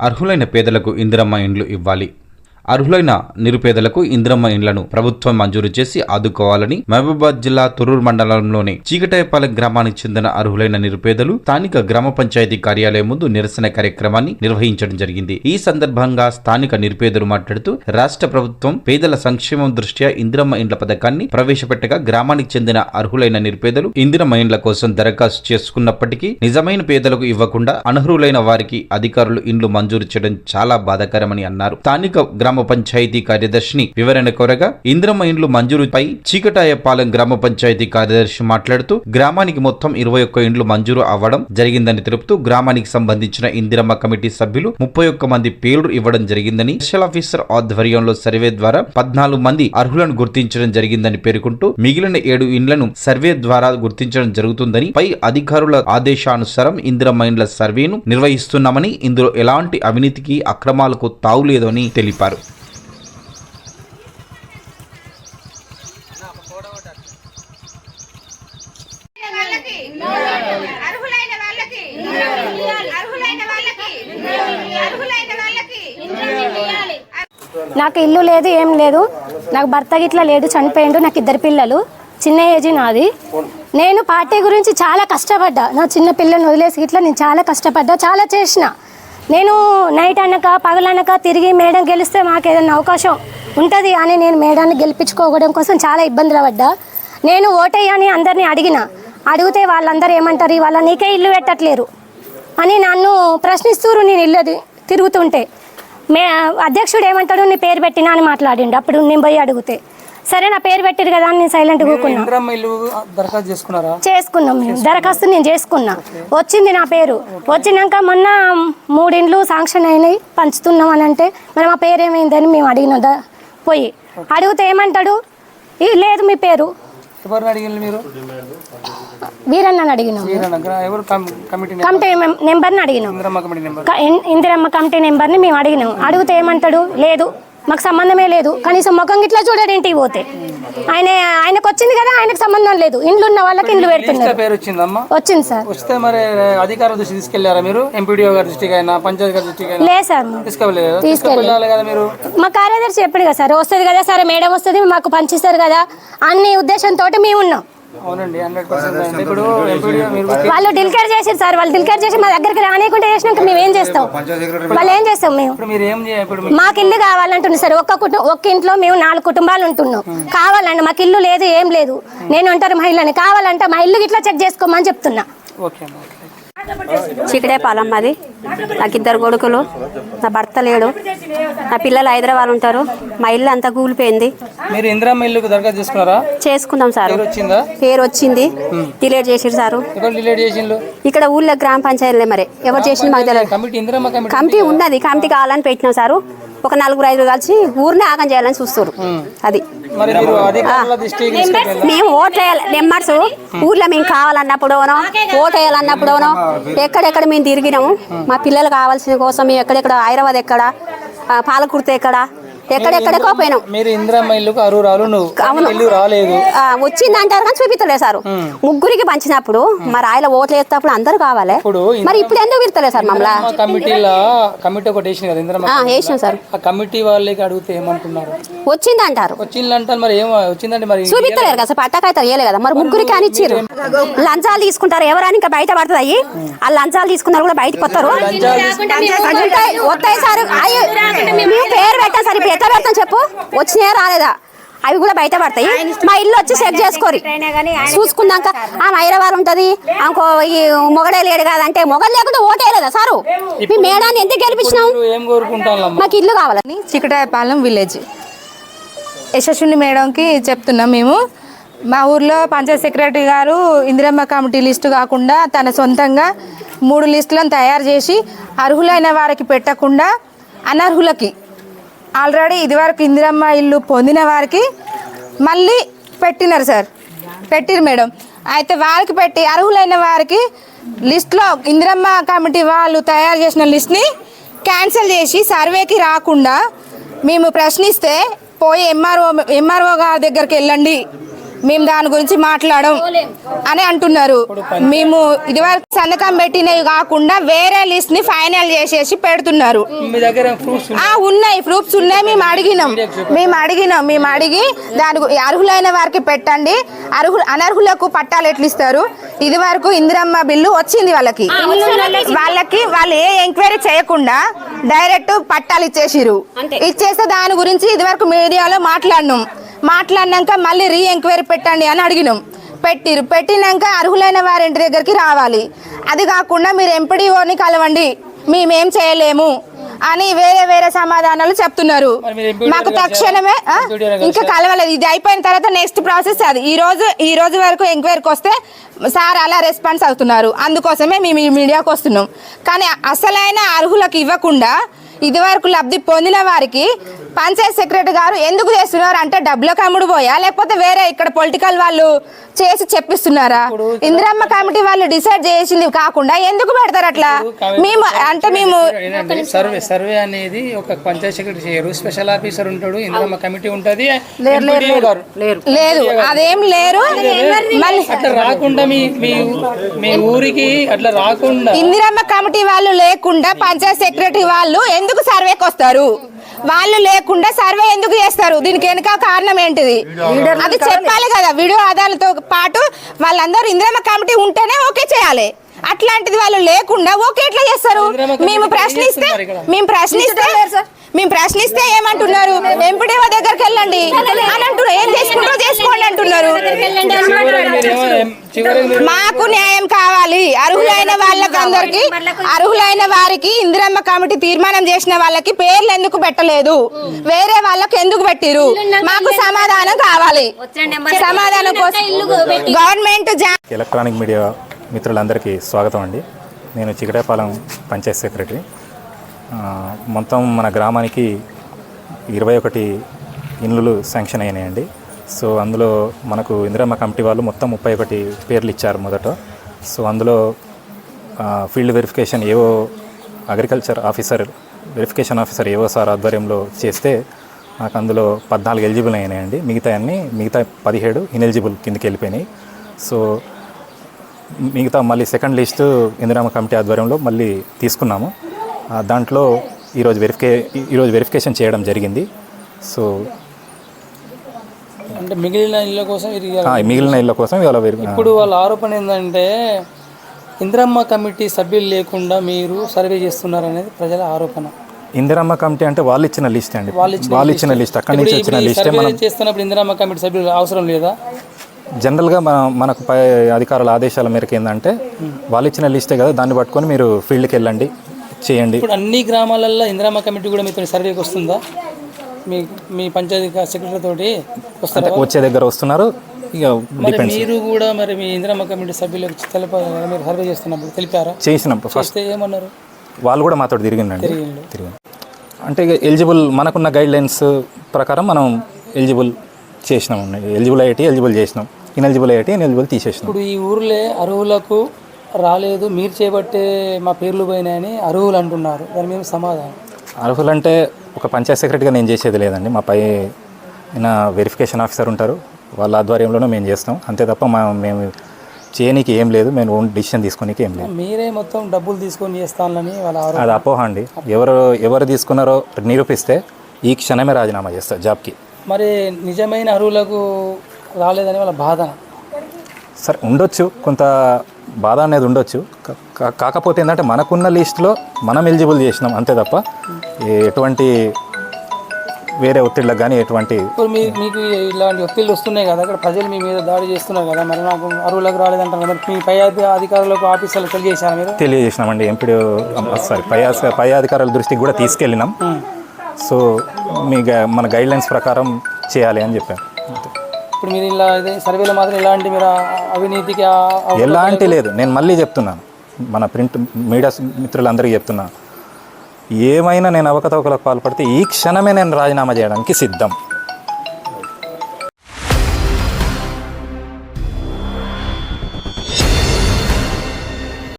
అర్హులైన పేదలకు ఇందిరమ్మ ఇండ్లు ఇవ్వాలి. అర్హులైన నిరుపేదలకు ఇందిరమ్మ ఇండ్లను ప్రభుత్వం మంజూరు చేసి ఆదుకోవాలని మహబూబాద్ జిల్లా తురూరు మండలంలోని చీకటాయపాలెం గ్రామానికి చెందిన అర్హులైన నిరుపేదలు స్థానిక గ్రామ పంచాయతీ కార్యాలయం ముందు నిరసన కార్యక్రమాన్ని నిర్వహించడం జరిగింది. ఈ సందర్భంగా స్థానిక నిరుపేదలు మాట్లాడుతూ రాష్ట్ర ప్రభుత్వం పేదల సంక్షేమం దృష్ట్యా ఇందిరమ్మ ఇండ్ల పథకాన్ని ప్రవేశపెట్టగా గ్రామానికి చెందిన అర్హులైన నిరుపేదలు ఇందిరమ్మ ఇండ్ల కోసం దరఖాస్తు చేసుకున్నప్పటికీ నిజమైన పేదలకు ఇవ్వకుండా అనర్హులైన వారికి అధికారులు ఇండ్లు మంజూరు చేయడం చాలా బాధాకరమని అన్నారు. స్థానిక గ్రామ గ్రామ పంచాయతీ కార్యదర్శిని వివరణ కోరగా ఇంద్రమైన్లు ఇండ్లు మంజూరుపై చీకటాయపాలెం గ్రామ పంచాయతీ కార్యదర్శి మాట్లాడుతూ గ్రామానికి మొత్తం ఇరవై ఒక్క ఇండ్లు మంజూరు అవ్వడం జరిగిందని తెలుపుతూ గ్రామానికి సంబంధించిన ఇందిరమ్మ కమిటీ సభ్యులు ముప్పై ఒక్క మంది పేర్లు ఇవ్వడం జరిగిందని స్పెషల్ ఆఫీసర్ ఆధ్వర్యంలో సర్వే ద్వారా పద్నాలుగు మంది అర్హులను గుర్తించడం జరిగిందని పేర్కొంటూ మిగిలిన ఏడు ఇండ్లను సర్వే ద్వారా గుర్తించడం జరుగుతుందని పై అధికారుల ఆదేశానుసారం ఇందిరమ్మ ఇండ్ల సర్వేను నిర్వహిస్తున్నామని ఇందులో ఎలాంటి అవినీతికి అక్రమాలకు తావులేదని తెలిపారు. నాకు ఇల్లు లేదు ఏం లేదు. నాకు భర్త గిట్లా లేడు చనిపోయిండు నాకు ఇద్దరు పిల్లలు. చిన్న ఏజ్ నాది. నేను పార్టీ గురించి చాలా కష్టపడ్డా. నా చిన్న పిల్లని వదిలేసి ఇట్లా నేను చాలా కష్టపడ్డా చాలా చేసిన. నేను నైట్ అనక పగలనక తిరిగి మేడం గెలిస్తే మాకు ఏదైనా అవకాశం ఉంటుంది అని నేను మేడాన్ని గెలిపించుకోవడం కోసం చాలా ఇబ్బందులు పడ్డా. నేను ఓటేయని అందరినీ అడిగిన. అడిగితే వాళ్ళందరూ ఏమంటారు? ఇవాళ నీకే ఇల్లు పెట్టట్లేరు అని నన్ను ప్రశ్నిస్తూరు నేను ఇల్లు తిరుగుతుంటే. మే అధ్యక్షుడు ఏమంటాడు? నీ పేరు పెట్టినా అని మాట్లాడిండు. అప్పుడు నేను పోయి అడిగితే సరే నా పేరు పెట్టిరు కదా అని నేను సైలెంట్ కూకున్నా చేసుకున్నాం మేము. దరఖాస్తు నేను చేసుకున్నా. వచ్చింది నా పేరు. వచ్చినాక మొన్న మూడిండ్లు శాంక్షన్ అయినాయి పంచుతున్నాం అని అంటే మరి మా పేరు ఏమైందని మేము అడిగిన పోయి. అడిగితే ఏమంటాడు? "ఈ లేదు మీ పేరు. వీరన్నని అడిగినాం కమిటీ నెంబర్ని అడిగినాం ఇంద్రమ్మ కమిటీ నెంబర్ని మేము అడిగినాం అడిగితే ఏమంటాడు? లేదు మాకు సంబంధమే లేదు. కనీసం ముఖం గిట్లా చూడడు ఇంటికి పోతే. ఆయన ఆయనకు వచ్చింది కదా ఆయనకు సంబంధం లేదు. ఇండ్లు ఉన్న వాళ్ళకి ఇండ్లు పెడుతున్నారు. వచ్చింది సార్. వస్తే మరి అధికారుల దృష్టి తీసుకెళ్ళారా మీరు? ఎంపీడీఓ గారి దృష్టికి అయినా పంచాయతీ గారి దృష్టికి లేదు సార్. తీసుకెళ్ళాలి కదా మీరు? మా కార్యదర్శి చెప్పాడు కదా సార్ వస్తుంది కదా సరే మేడం వస్తుంది మాకు పంచిస్తారు కదా అన్ని ఉద్దేశంతో మేము ఉన్నాం. అవునండి హండ్రెడ్ పర్సెంట్ ఇప్పుడు ఎంపీడీఓ మీరు వాళ్ళు డిల్కేర్ చేసారు సార్ వాళ్ళు డిల్కేర్ చేసి మా దగ్గరికి రానియకుండా చేసినాక మేము ఏం చేస్తాం? వాళ్ళు ఏం చేస్తాం మేము? ఇప్పుడు మీరు ఏం చేయాలి ఇప్పుడు మాకు ఇల్లు కావాలంటుంది సార్ ఒక్క కుటుంబం ఒక్క ఇంట్లో మేము నాలుగు కుటుంబాలు ఉంటున్నాం. కావాలండి మాకు ఇల్లు లేదు ఏం లేదు. నేను ఒంటరి మహిళని కావాలంటే మా ఇల్లు ఇట్లా చెక్ చేసుకోమని చెప్తున్నా. ఓకే. అమ్మా ఓకే. చీకటే పాలెం మాది. నాకు ఇద్దరు కొడుకులు. నా భర్త లేడు. నా పిల్లలు హైదరాబాద్ ఉంటారు. మా ఇల్లు అంతా కూలిపోయింది. మీరు ఇందిరమ్మ ఇల్లుకు దరఖాస్తు చేసుకున్నారా? చేసుకుందాం సార్. పేరు వచ్చిందా పేరు వచ్చింది డిలేట్ చేసిరు సారు ఇక్కడ ఊళ్ళో గ్రామ పంచాయతీలే మరి. ఎవరు చేసింది మాకు తెలియదు కమిటీ ఉన్నది. కమిటీ కావాలని పెట్టినాం సారు. ఒక నలుగురు ఐదుగురు కలిసి ఊరిని ఆగం చేయాలని చూస్తారు అది. మరి మీరు అధికారుల దృష్టికి తీసుకెళ్ళారా మేము ఓట్లు వేయాలి. నెంబర్స్ ఊర్లో మేము కావాలన్నప్పుడోనో ఓటు వేయాలన్నప్పుడోనో ఎక్కడెక్కడ మేము తిరిగినాము. మా పిల్లలు కావాల్సిన కోసం మేము ఎక్కడెక్కడ హైదరాబాద్ ఎక్కడ పాలకుర్తి ఎక్కడ ఎక్కడెక్కడికో పోయినాం. మీరు ఇందిరమ్మ ఇల్లుకు అరువురాలు నువ్వు. అవును. ఇల్లు రాలేదు. ఆ, వచ్చింది అంటారు కానీ చూపించలేదు సార్. ముగ్గురికి పంచినప్పుడు మరి ఆయన ఓట్లు వేసేటప్పుడు అందరూ కావాలి. మరి ఇప్పుడు ఎందుకు పిలుతలేదు సార్ మమ్మల్ని? కమిటీలో కమిటీ ఒకటి వేసింది కదా ఇందిరమ్మ వేసినాం సార్. ఆ కమిటీ వాళ్ళకి అడిగితే ఏమంటున్నారు? వచ్చింది అంటారు వచ్చిందంటారు మరి ఏం వచ్చిందంటే మరి చూపిస్తలేరు కదా సార్ పట్టకైతే వేయలే కదా. మరి ముగ్గురికి అని ఇచ్చారు లంచాలు తీసుకుంటారు ఎవరైనా ఇంకా బయట పడుతుంది ఆ లంచాలు తీసుకున్నారు కూడా బయటకు వస్తారు వస్తాయి సార్. పేరు పెట్టాం సార్ ఇప్పుడు ఎట్లా పెడతాం చెప్పు. వచ్చినాయా రాలేదా? అవి కూడా బయట పడతాయి. మా ఇల్లు వచ్చి చెక్ చేసుకోరి. చూసుకున్నాక ఆ హైదరాబాద్ ఉంటది. ఇంకో ఈ మొగడే లేడు కాదంటే మొగలు లేకుండా ఓటేయలేదా సారు? మీ మేడాన్ని ఎందుకు గెలిపించినాం మీరు ఏం కోరుకుంటానమ్మా మాకు ఇల్లు కావాలి? అని చికటాయపాలెం విలేజ్. యశస్విని మేడంకి చెప్తున్నాం మేము. మా ఊర్లో పంచాయత్ సెక్రటరీ గారు ఇందిరమ్మ కమిటీ లిస్టు కాకుండా తన సొంతంగా మూడు లిస్టులను తయారు చేసి అర్హులైన వారికి పెట్టకుండా అనర్హులకి ఆల్రెడీ ఇదివరకు ఇందిరమ్మ ఇల్లు పొందిన వారికి మళ్ళీ పెట్టినారు సార్. పెట్టిరు మేడం. అయితే వారికి పెట్టి అర్హులైన వారికి లిస్ట్లో ఇందిరమ్మ కమిటీ వాళ్ళు తయారు చేసిన లిస్ట్ని క్యాన్సిల్ చేసి సర్వేకి రాకుండా మేము ప్రశ్నిస్తే పోయి ఎంఆర్ఓ ఎంఆర్ఓ గారి దగ్గరికి వెళ్ళండి మేము దాని గురించి మాట్లాడం అని అంటున్నారు. మేము ఇదివరకు సంతకం పెట్టినవి కాకుండా వేరే లిస్ట్ని ఫైనల్ చేసేసి పెడుతున్నారు. మీ దగ్గర ప్రూఫ్స్ ఆ ఉన్నాయి. ప్రూఫ్స్ ఉన్నాయి. మేము అడిగినాం. మేము అడిగినాం. మేము అడిగి దాని అర్హులైన వారికి పెట్టండి. అర్హు అనర్హులకు పట్టాలు ఎట్లు ఇస్తారు ఇది వరకు ఇందిరమ్మ బిల్లు వచ్చింది వాళ్ళకి. వాళ్ళకి వాళ్ళు ఏ ఎంక్వైరీ చేయకుండా డైరెక్ట్ పట్టాలు ఇచ్చేసిరు ఇచ్చేస్తే దాని గురించి ఇది వరకు మీడియాలో మాట్లాడినాం. మాట్లాడినాక మళ్ళీ రీ ఎంక్వైరీ పెట్టండి అని అడిగినాం. పెట్టిరు. పెట్టినాక అర్హులైన వారి ఇంటి దగ్గరికి రావాలి. అది కాకుండా మీరు ఎంపీడీఓని కలవండి. మేమేం చేయలేము అని వేరే వేరే సమాధానాలు చెప్తున్నారు. మాకు? తక్షణమే? ఇంకా కలవలేదు. ఇది అయిపోయిన తర్వాత నెక్స్ట్ ప్రాసెస్ అది. ఈ రోజు ఈ రోజు వరకు ఎంక్వైరీకి వస్తే సార్ అలా రెస్పాన్స్ అవుతున్నారు. అందుకోసమే మేము ఈ మీడియాకి వస్తున్నాం. కానీ అసలైన అర్హులకు ఇవ్వకుండా ఇదివరకు లబ్ధి పొందిన వారికి పంచాయత్ సెక్రటరీ గారు ఎందుకు చేస్తున్నారు అంటే డబ్బులకు అమ్ముడు పోయా? లేకపోతే వేరే ఇక్కడ పొలిటికల్ వాళ్ళు చేసి చెప్పిస్తున్నారా? ఇందిరమ్మ కమిటీ వాళ్ళు డిసైడ్ చేసింది కాకుండా ఎందుకు పెడతారు అట్లా? మేము అంటే మేము సర్వే సర్వే అనేది ఒక పంచాయత్ సెక్రటరీ చేయరు. స్పెషల్ ఆఫీసర్ ఉంటాడు ఇందులో కమిటీ ఉంటది. లేదు అదేం లేరు. మళ్ళీ అట్లా రాకుండా మీ మీ మీ ఊరికి అట్లా రాకుండా ఇందిరమ్మ కమిటీ వాళ్ళు లేకుండా పంచాయత్ సెక్రటరీ వాళ్ళు ఎందుకు సర్వేకి వస్తారు వాళ్ళు లేకుండా సర్వే ఎందుకు చేస్తారు? దీనికి వెనుక కారణం ఏంటిది? అది చెప్పాలి కదా వీడియో ఆధారాలతో పాటు వాళ్ళందరూ ఇందిరమ్మ కమిటీ ఉంటేనే ఓకే చేయాలి. అట్లాంటిది వాళ్ళు లేకుండా ఓకే ఎట్లా చేస్తారు? మేము ప్రశ్నిస్తే? మేము ప్రశ్నిస్తే మేము ప్రశ్నిస్తే ఏమంటున్నారు? ఎంపీడీఓ దగ్గరికి వెళ్ళండి. అని అంటున్నారు. ఏం చేసుకుంటారో చేసుకోండి అంటున్నారు. మాకు న్యాయం కావాలి. అర్హులైన వాళ్ళకి అందరికి అర్హులైన వారికి ఇందిరమ్మ కమిటీ తీర్మానం చేసిన వాళ్ళకి పేర్లు ఎందుకు పెట్టలేదు? వేరే వాళ్ళకి ఎందుకు పెట్టిరు? మాకు సమాధానం కావాలి. సమాధానం కోసం గవర్నమెంట్ ఎలక్ట్రానిక్ మీడియా మిత్రులందరికీ స్వాగతం అండి. నేను చిగటేపాలెం పంచాయత్ సెక్రటరీ. మొత్తం మన గ్రామానికి ఇరవై ఒకటి ఇండ్లు శాంక్షన్ అయినాయండి. సో అందులో మనకు ఇందిరమ్మ కమిటీ వాళ్ళు మొత్తం ముప్పై ఒకటి పేర్లు ఇచ్చారు మొదట. సో అందులో field verification AO agriculture officer verification officer AO sir ఆధ్వర్యంలో చేస్తే నాకు అందులో పద్నాలుగు ఎలిజిబుల్ అయినాయండి. మిగతా అన్ని మిగతా పదిహేడు ఇనెలిజిబుల్ కిందకి వెళ్ళిపోయినాయి. సో మిగతా మళ్ళీ సెకండ్ లిస్టు ఇందిరామ కమిటీ ఆధ్వర్యంలో మళ్ళీ తీసుకున్నాము. దాంట్లో ఈరోజు వెరిఫికే ఈరోజు వెరిఫికేషన్ చేయడం జరిగింది. సో అంటే మిగిలిన ఇళ్ళ కోసం మిగిలిన ఇళ్ళ కోసం ఇవాళ ఇప్పుడు వాళ్ళ ఆరోపణ ఏంటంటే ఇంద్రమ్మ కమిటీ సభ్యులు లేకుండా మీరు సర్వే చేస్తున్నారు అనేది ప్రజల ఆరోపణ. ఇందిరమ్మ కమిటీ అంటే వాళ్ళు ఇచ్చిన లిస్ట్ అండి. వాళ్ళు ఇచ్చిన లిస్ట్. అక్కడి నుంచి వచ్చిన లిస్టే మనం చేస్తున్నప్పుడు ఇందిరమ్మ కమిటీ సభ్యులు అవసరం లేదా? జనరల్గా మన మనకు పై అధికారుల ఆదేశాల మేరకు ఏంటంటే వాళ్ళు ఇచ్చిన లిస్టే కదా దాన్ని పట్టుకొని మీరు ఫీల్డ్కి వెళ్ళండి. చేయండి. ఇప్పుడు అన్ని గ్రామాలలో ఇందిరమ్మ కమిటీ కూడా మీతో సర్వేకి వస్తుందా? మీ మీ పంచాయతీ సెక్రటరీ తోటి వస్తారా? వచ్చే దగ్గర వస్తున్నారు. ఇక మరి డిపెండ్స్ మీరు కూడా మరి మీ ఇందిరమ్మ కమిటీ సభ్యులకు తెలిపారు మీరు సర్వే చేస్తున్నప్పుడు తెలిపారా? చేసినాం ఫస్ట్ ఏమన్నారు? వాళ్ళు కూడా మాతో తిరిగిందండి తిరిగి అంటే ఇక ఎలిజిబుల్ మనకున్న గైడ్ లైన్స్ ప్రకారం మనం ఎలిజిబుల్ చేసినాం ఎలిజిబుల్ అయ్యేటి ఎలిజిబుల్ చేసినాం. ఇన్ఎలిజిబుల్ అయ్యేటి ఇన్ఎలిజిబుల్ తీసేసినాం. ఇప్పుడు ఈ ఊర్లే అరువులకు రాలేదు మీరు చేపట్టే మా పేర్లు పోయినాయని అరువులు అంటున్నారు. దాని మేము సమాధానం. అర్హులు అంటే ఒక పంచాయత్ సెక్రటరీగా నేను చేసేది లేదండి. మా పై నా వెరిఫికేషన్ ఆఫీసర్ ఉంటారు. వాళ్ళ ఆధ్వర్యంలోనే మేము చేస్తాం. అంతే తప్ప మా మేము చేయనీకి ఏం లేదు. మేము ఓన్ డిసిషన్ తీసుకోనీకి ఏం లేదు. మీరే మొత్తం డబ్బులు తీసుకొని చేస్తానని వాళ్ళ అది అపోహ అండి. ఎవరు ఎవరు తీసుకున్నారో నిరూపిస్తే ఈ క్షణమే రాజీనామా చేస్తారు జాబ్కి. మరి నిజమైన అరువులకు రాలేదని వాళ్ళ బాధ సరే ఉండొచ్చు. కొంత బాధ అనేది ఉండొచ్చు కాకపోతే ఏంటంటే మనకున్న లిస్టులో మనం ఎలిజిబుల్ చేసినాం అంతే తప్ప ఎటువంటి వేరే ఒత్తిళ్ళకి కానీ ఎటువంటి ఇప్పుడు మీ మీకు ఇలాంటి ఒత్తిళ్ళు వస్తున్నాయి కదా అక్కడ ప్రజలు మీ మీద దాడి చేస్తున్నారు కదా మరి నాకు అరువులకు రాలేదంటారు కదా. మీ పై అధి- అధికారులకు ఆఫీసర్లకు తెలియజేశారా మీరు తెలియజేసినామండి ఎంపీడీ సారీ పై పై అధికారుల దృష్టికి కూడా తీసుకెళ్ళినాం సో మీ మన గైడ్ లైన్స్ ప్రకారం చేయాలి అని చెప్పారు అంతే. ఇప్పుడు మీరు ఇలా సర్వేలో మాత్రం ఎలాంటి మీరు అవినీతికి ఎలాంటి లేదు. నేను మళ్ళీ చెప్తున్నాను. మన ప్రింట్ మీడియా మిత్రులందరికీ చెప్తున్నాను ఏమైనా నేను అవకతవకలకు పాల్పడితే ఈ క్షణమే నేను రాజీనామా చేయడానికి సిద్ధం.